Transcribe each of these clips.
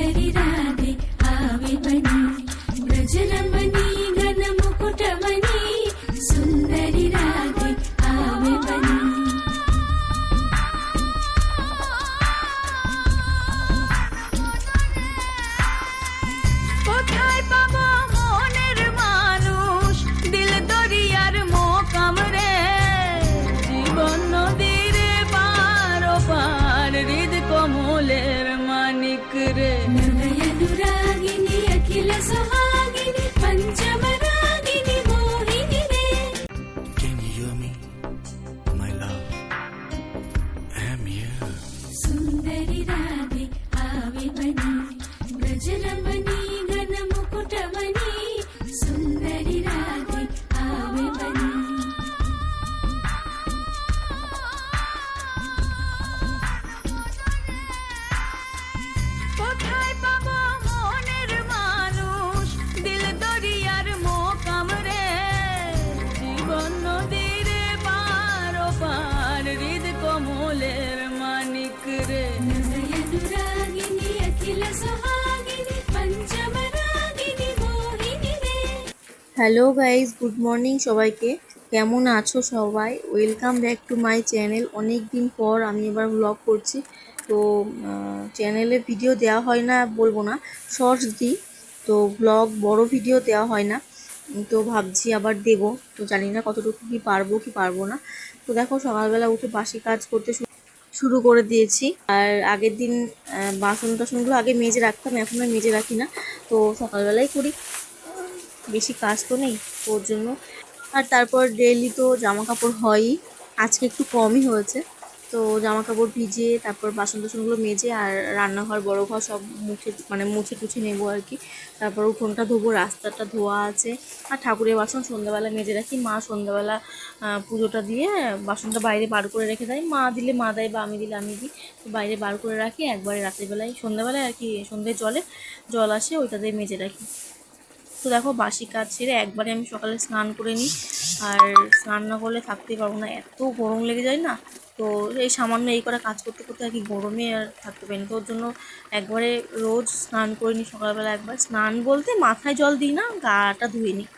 baby. Hello guys good morning সবাইকে। কেমন আছো সবাই? Welcome back to my channel অনেক দিন পর আমি এবার ব্লগ করছি। তো চ্যানেলে ভিডিও দেওয়া হয় না বলব না শর্টস দিই। তো ব্লগ বড় ভিডিও দেওয়া হয় না। তো, ভাবছি আবার দেবো। তো, জানি না কতটুকু কি পারব কি পারব না। তো, দেখো, সকালবেলা উঠে বাসি কাজ করতে শুরু করে দিয়েছি। আর আগের দিন বাসন টাসনগুলো আগে মেজে রাখতাম, এখন আর মেজে রাখি না। তো, সকালবেলাই করি। বেশি কাজ তো নেই ওর জন্য। আর তারপর ডেইলি তো জামা কাপড় হয়ই, আজকে একটু কমই হয়েছে। তো জামা কাপড় ভিজে তারপর বাসন টাসনগুলো মেজে আর রান্নাঘর বড় ঘর সব মুছে মানে মুছে টুছে নেব আর কি। তারপর উঠোনটা ধোবো, রাস্তাটা ধোয়া আছে। আর ঠাকুরের বাসন সন্ধ্যাবেলা মেজে রাখি। মা সন্ধ্যাবেলা পুজোটা দিয়ে বাসনটা বাইরে বার করে রেখে দেয়। মা দিলে মা দেয় বা আমি দিলে আমি দিই। বাইরে বার করে রাখি, একবারে রাত্রিবেলায় সন্ধ্যাবেলায় আর কি সন্ধ্যে জলে, জল আসে ওইটা দিয়ে মেজে রাখি। তো দেখো বাসি কাজ ছেড়ে একবারে আমি সকালে স্নান করে নিই। আর স্নান না করলে থাকতেই পারব না, এত গরম লেগে যায় না। তো এই সামান্য এই করা কাজ করতে করতে আর কি গরমে আর থাকতে পারি না। তো ওর জন্য একবারে রোজ স্নান করে নিই সকালবেলা একবার। স্নান বলতে মাথায় জল দিই না, গাটা ধুয়ে নিই।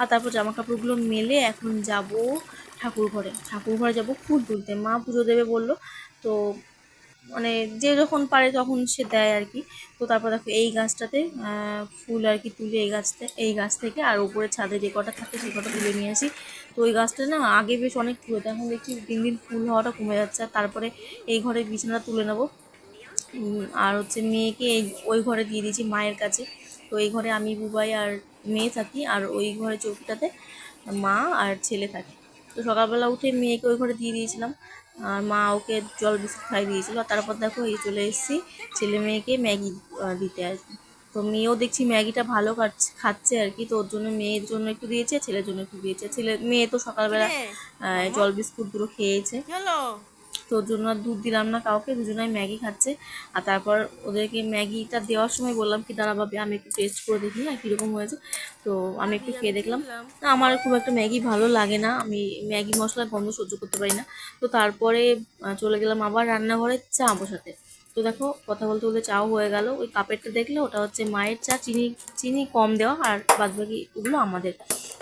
আর তারপর জামা কাপড়গুলো মেলে এখন যাব ঠাকুর ঘরে। ঠাকুর ঘরে যাব ফুল তুলতে। মা পুজো দেবে বলল, তো মানে যে যখন পারে তখন সে দেয় আর কি। তো তারপর দেখো এই গাছটাতে ফুল আর কি তুলে এই গাছতে এই গাছ থেকে আর উপরে ছাদে যে কটা থাকে সেই কটা তুলে নিয়ে আসি। তো ওই গাছটা না আগে বেশ অনেক ফুল হতো এখন দেখছি দিন দিন ফুল হওয়াটা কমে যাচ্ছে। আর তারপরে এই ঘরে বিছানা তুলে নেব। আর হচ্ছে মেয়েকে এই, ওই ঘরে দিয়ে দিয়েছি মায়ের কাছে। তো এই ঘরে আমি, বুবাই আর মেয়ে থাকি, আর ওই ঘরে চৌকিটাতে মা আর ছেলে থাকে। তো সকালবেলা উঠে মেয়েকে ওই ঘরে দিয়ে দিয়েছিলাম। আর মা ওকে জল বিস্কুট খাই দিয়েছিল। তারপর দেখো এই চলে এসেছি ছেলে মেয়েকে ম্যাগি দিতে আর কি। তো মেয়েও দেখছি ম্যাগিটা ভালো খাচ্ছে খাচ্ছে আর কি। তো ওর জন্য মেয়ের জন্য একটু দিয়েছে ছেলের জন্য একটু দিয়েছে। ছেলে মেয়ে তো সকালবেলা জল বিস্কুট দুটো খেয়েছে তো ওর জন্য আর দুধ দিলাম না, কাউকে, দুজনাই ম্যাগি খাচ্ছে। আর তারপর ওদেরকে ম্যাগিটা দেওয়ার সময় বললাম কি, দাঁড়া ভাবি, আমি একটু টেস্ট করে দেখি হ্যাঁ কীরকম হয়েছে। তো আমি একটু খেয়ে দেখলাম। না, আমার খুব একটা ম্যাগি ভালো লাগে না। আমি ম্যাগি মশলার গন্ধ সহ্য করতে পারি না। তো তারপরে চলে গেলাম আবার রান্নাঘরে চা বসাতে। তো দেখো, কথা বলতে বলতে চাও হয়ে গেল। ওই কাপেরটা দেখলে, ওটা হচ্ছে মায়ের চা, চিনি চিনি কম দেওয়া আর বাদবাকি ওগুলো আমাদের।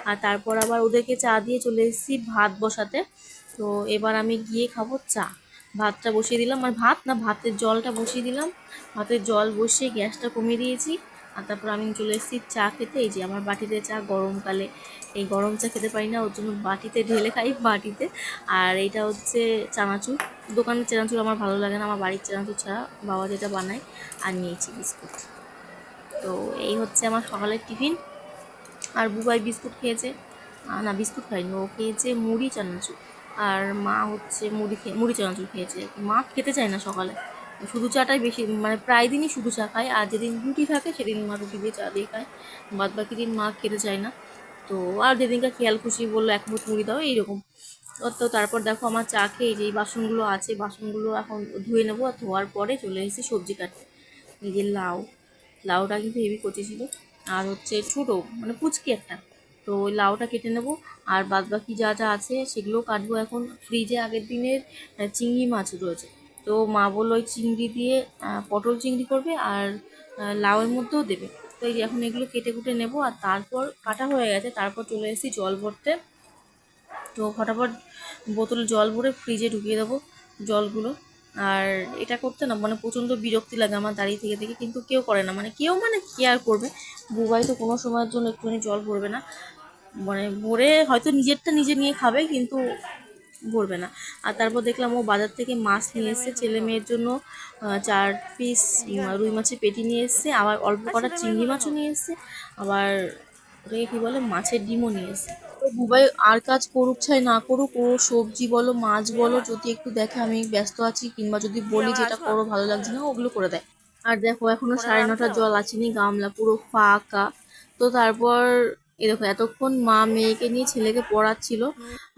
আর তারপর আবার ওদেরকে চা দিয়ে চলে এসেছি ভাত বসাতে। তো এবার আমি গিয়ে খাব চা। ভাতটা বসিয়ে দিলাম আর ভাত না, ভাতের জলটা বসিয়ে দিলাম। ভাতের জল বসিয়ে গ্যাসটা কমিয়ে দিয়েছি আর তারপর আমি চলে এসেছি চা খেতে। এই যে আমার বাটিতে চা গরমকালে এই গরম চা খেতে পারি না, ওর জন্য বাটিতে ঢেলে খাই বাটিতে। আর এইটা হচ্ছে চানাচুর। দোকানের চানাচুর আমার ভালো লাগে না, আমার বাড়ির চানাচুর ছাড়া বাবা যেটা বানায়, আর নিয়েছি বিস্কুট। তো এই হচ্ছে আমার সকালের টিফিন। আর বুবাই বিস্কুট খেয়েছে। না, বিস্কুট খাইনি, ও খেয়েছে মুড়ি চানাচুর। আর মা হচ্ছে মুড়ি খেয়ে, মুড়ি চানাচুর খেয়েছে মা খেতে চায় না সকালে। শুধু চাটাই বেশি মানে প্রায় দিনই শুধু চা খায় আর যেদিন রুটি থাকে সেদিন মা রুটি দিয়ে চা দিয়ে খায়। বাদ বাকি দিন মা খেতে চায় না। তো আর যেদিনকার খেয়াল খুশি বলল, এক মুঠ মুড়ি দাও। এইরকম। তো তারপর দেখো আমার চা খেয়ে যে বাসনগুলো আছে, বাসনগুলো এখন ধুয়ে নেব। আর ধোয়ার পরে চলে এসেছি সবজি কাটতে। এই যে লাউ। লাউটা কিন্তু হেভি কচি ছিল। আর হচ্ছে ছোটো মানে পুচকি একটা। তো ওই লাউটা কেটে নেব। আর বাদ বাকি যা যা আছে সেগুলো কাটবো এখন। ফ্রিজে আগের দিনের চিংড়ি মাছ রয়েছে। তো মা বলল ওই চিংড়ি দিয়ে পটল চিংড়ি করবে আর লাউয়ের মধ্যেও দেবে। তো এই এখন এগুলো কেটে কুটে নেব আর তারপর কাটা হয়ে গেছে। তারপর চলে এসেছি জল ভরতে। তো ফটাফট বোতলে জল ভরে ফ্রিজে ঢুকিয়ে দেবো জলগুলো। আর এটা করতে না মানে প্রচণ্ড বিরক্তি লাগে আমার দাঁড়িয়ে থেকে থেকে। কিন্তু কেউ করে না। মানে কেউ মানে কেয়ার করবে? বুবাই তো কোনো সময়ের জন্য একটুখানি জল ভরবে না। মানে ভরে হয়তো নিজেরটা নিজে নিয়ে খাবে, কিন্তু ভরবে না। আর তারপর দেখলাম ও বাজার থেকে মাছ নিয়ে এসছে, ছেলে মেয়ের জন্য চার পিস রুই মাছের পেটি নিয়ে এসছে, আবার অল্প কটা চিংড়ি মাছও নিয়ে এসছে, আবার ওটাকে কী বলে, মাছের ডিমও নিয়ে এসছে। বুবাই আর কাজ করুক চাই না করুক, ও সবজি বলো, মাছ বলো, যদি একটু দেখে আমি ব্যস্ত আছি, কিংবা যদি বলি যেটা করো ভালো লাগছে না, ওগুলো করে দেয়। আর দেখো, এখনও সাড়ে নটা জল আসেনি গামলা পুরো ফাঁকা। তো তারপর এ দেখো, এতক্ষণ মা মেয়েকে নিয়ে ছেলেকে পড়াচ্ছিল,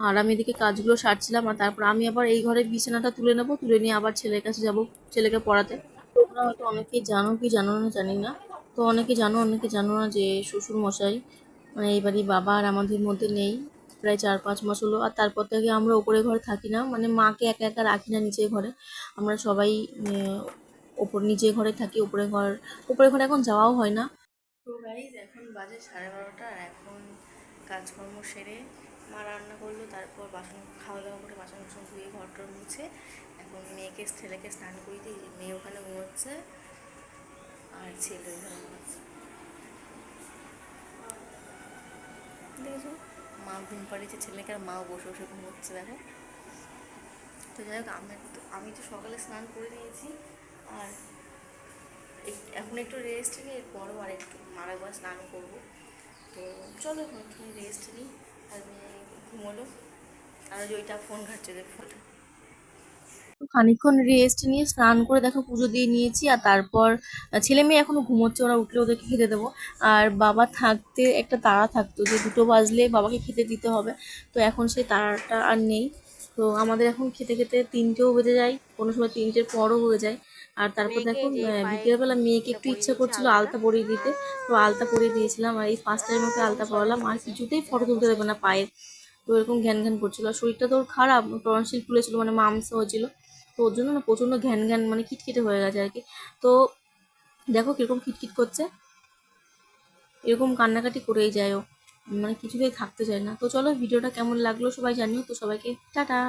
আর আমি এদিকে কাজগুলো সারছিলাম, আর তারপর আমি আবার এই ঘরে বিছানাটা তুলে নেব, তুলে নিয়ে আবার ছেলের কাছে যাব, ছেলেকে পড়াতে। তোমরা হয়তো অনেকেই জানো কি জানো না, জানি না। তো অনেকে জানো অনেকে জানো না যে শ্বশুর মশাই মানে এই বাড়ির বাবা আর আমাদের মধ্যে নেই, প্রায় চার পাঁচ মাস হলো, আর তারপর থেকে আমরা ওপরে ঘরে থাকি না মানে মাকে একা একা রাখি না নিচে ঘরে। আমরা সবাই ওপর নিচে ঘরে থাকি, ওপরে ঘর, ওপরে ঘরে এখন যাওয়াও হয় না। তো গাইজ এখন বাজে সাড়ে বারোটা এখন কাজকর্ম সেরে মা রান্না করল, তারপর বাসন খাওয়া দাওয়া করে বাসন বাসন ধুয়ে ঘর টর মুছে এখন মেয়েকে ছেলেকে স্নান করিয়ে মেয়ে ওখানে ঘুমোচ্ছে আর ছেলে ওখানে ঘুমোচ্ছে। দেখেছ? মা ঘুম পাড়িয়েছে, ছেলেকে আর মাও বসে বসে ঘুমোচ্ছে, দেখো। তো যাই হোক, আমি আমি তো সকালে স্নান করে নিয়েছি আর এখন একটু রেস্ট নিই এরপরও আর একটু আর একবার স্নান করব। তো চলো, এখন একটু রেস্ট নিই, আর ঘুমোলো। আর ওইটা ফোন ঘাটছে ফোনটা খানিকক্ষণ রেস্ট নিয়ে স্নান করে দেখো, পুজো দিয়ে নিয়েছি, আর তারপর ছেলে মেয়ে এখনও ঘুমোচ্ছে, ওরা উঠলে ওদেরকে খেতে দেবো। আর বাবা থাকতে, একটা তাড়া থাকতো যে দুটো বাজলে বাবাকে খেতে দিতে হবে। তো এখন সেই তাড়াটা আর নেই। তো আমাদের এখন খেতে খেতে তিনটেও বেজে যায় কোনো সময় তিনটের পরও হয়ে যায়। আর তারপর দেখো বিকেলবেলা মেয়েকে একটু ইচ্ছা করছিল আলতা পরিয়ে দিতে। তো আলতা পরিয়ে দিয়েছিলাম আর এই ফার্স্ট টাইম ওকে আলতা পরালাম আর কিছুতেই ফটো তুলতে দেবে না পায়ের তো এরকম ঘ্যান ঘ্যান করছিল। আর শরীরটা তো ওর খারাপ টনসিল ফুলেছিল মানে মামস হয়েছিল। তো ওর জন্য না প্রচণ্ড ঘ্যান ঘ্যান মানে খিটখিটে হয়ে গেছে আর কি। তো দেখো কীরকম খিটখিট করছে। এরকম কান্নাকাটি করেই যায় ও। মানে কিছুতেই থাকতে চায় না। তো চলো, ভিডিওটা কেমন লাগল সবাই জানিও। তো সবাইকে টাটা।